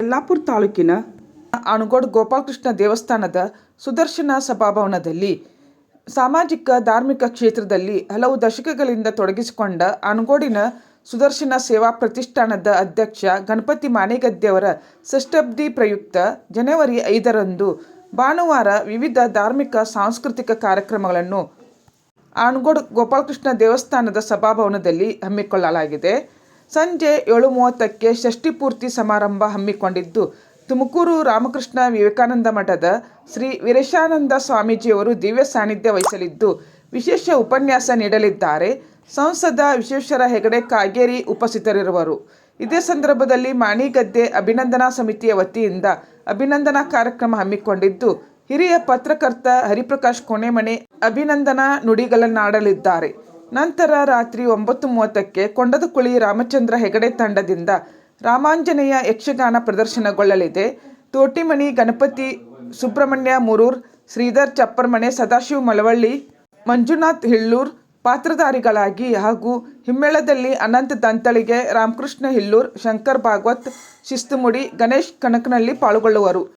ಯಲ್ಲಾಪುರ ತಾಲೂಕಿನ ಅಣಗೋಡ್ ಗೋಪಾಲಕೃಷ್ಣ ದೇವಸ್ಥಾನದ ಸುದರ್ಶನ ಸಭಾಭವನದಲ್ಲಿ ಸಾಮಾಜಿಕ, ಧಾರ್ಮಿಕ ಕ್ಷೇತ್ರದಲ್ಲಿ ಹಲವು ದಶಕಗಳಿಂದ ತೊಡಗಿಸಿಕೊಂಡ ಅಣಗೋಡಿನ ಸುದರ್ಶನ ಸೇವಾ ಪ್ರತಿಷ್ಠಾನದ ಅಧ್ಯಕ್ಷ ಗಣಪತಿ ಮಾನೆಗದ್ದೆಯವರ ಷಷ್ಠಬ್ದಿ ಪ್ರಯುಕ್ತ ಜನವರಿ ಐದರಂದು ಭಾನುವಾರ ವಿವಿಧ ಧಾರ್ಮಿಕ, ಸಾಂಸ್ಕೃತಿಕ ಕಾರ್ಯಕ್ರಮಗಳನ್ನು ಆನಗೋಡ್ ಗೋಪಾಲಕೃಷ್ಣ ದೇವಸ್ಥಾನದ ಸಭಾಭವನದಲ್ಲಿ ಹಮ್ಮಿಕೊಳ್ಳಲಾಗಿದೆ. ಸಂಜೆ ಏಳು ಮೂವತ್ತಕ್ಕೆ ಷಷ್ಠಿ ಪೂರ್ತಿ ಸಮಾರಂಭ ಹಮ್ಮಿಕೊಂಡಿದ್ದು, ತುಮಕೂರು ರಾಮಕೃಷ್ಣ ವಿವೇಕಾನಂದ ಮಠದ ಶ್ರೀ ವೀರೇಶಾನಂದ ಸ್ವಾಮೀಜಿಯವರು ದಿವ್ಯ ಸಾನ್ನಿಧ್ಯ ವಹಿಸಲಿದ್ದು, ವಿಶೇಷ ಉಪನ್ಯಾಸ ನೀಡಲಿದ್ದಾರೆ. ಸಂಸದ ವಿಶ್ವೇಶ್ವರ ಹೆಗಡೆ ಕಾಗೇರಿ ಉಪಸ್ಥಿತರಿರುವರು. ಇದೇ ಸಂದರ್ಭದಲ್ಲಿ ಮಾಣಿಗದ್ದೆ ಅಭಿನಂದನಾ ಸಮಿತಿಯ ವತಿಯಿಂದ ಅಭಿನಂದನಾ ಕಾರ್ಯಕ್ರಮ ಹಮ್ಮಿಕೊಂಡಿದ್ದು, ಹಿರಿಯ ಪತ್ರಕರ್ತ ಹರಿಪ್ರಕಾಶ್ ಕೊನೆಮಣೆ ಅಭಿನಂದನಾ ನುಡಿಗಳನ್ನಾಡಲಿದ್ದಾರೆ ನಂತರ ರಾತ್ರಿ ಒಂಬತ್ತು ಮೂವತ್ತಕ್ಕೆ ಕೊಂಡದಕುಳಿ ರಾಮಚಂದ್ರ ಹೆಗಡೆ ತಂಡದಿಂದ ರಾಮಾಂಜನೇಯ ಯಕ್ಷಗಾನ ಪ್ರದರ್ಶನಗೊಳ್ಳಲಿದೆ. ತೋಟಿಮಣಿ ಗಣಪತಿ, ಸುಬ್ರಹ್ಮಣ್ಯ ಮುರೂರ್, ಶ್ರೀಧರ್ ಚಪ್ಪರ್ಮನೆ, ಸದಾಶಿವ ಮಳವಳ್ಳಿ, ಮಂಜುನಾಥ್ ಹಿಳ್ಳೂರ್ ಪಾತ್ರಧಾರಿಗಳಾಗಿ ಹಾಗೂ ಹಿಮ್ಮೇಳದಲ್ಲಿ ಅನಂತ್ ದಂತಳಿಗೆ ರಾಮಕೃಷ್ಣ ಹಿಲ್ಲೂರ್ ಶಂಕರ್ ಭಾಗವತ್, ಶಿಸ್ತುಮುಡಿ, ಗಣೇಶ್ ಕನಕನಲ್ಲಿ ಪಾಲ್ಗೊಳ್ಳುವರು.